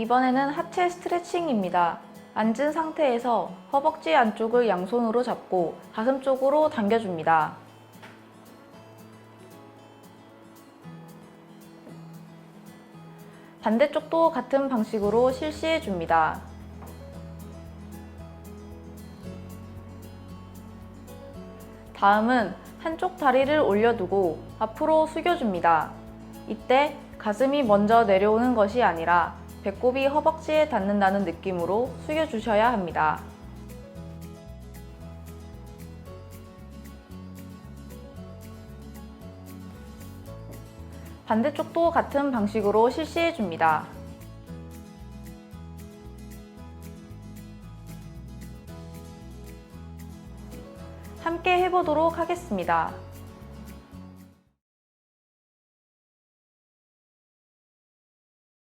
이번에는 하체 스트레칭입니다. 앉은 상태에서 허벅지 안쪽을 양손으로 잡고 가슴 쪽으로 당겨줍니다. 반대쪽도 같은 방식으로 실시해 줍니다. 다음은 한쪽 다리를 올려두고 앞으로 숙여줍니다. 이때 가슴이 먼저 내려오는 것이 아니라 배꼽이 허벅지에 닿는다는 느낌으로 숙여주셔야 합니다. 반대쪽도 같은 방식으로 실시해 줍니다. 함께 해보도록 하겠습니다.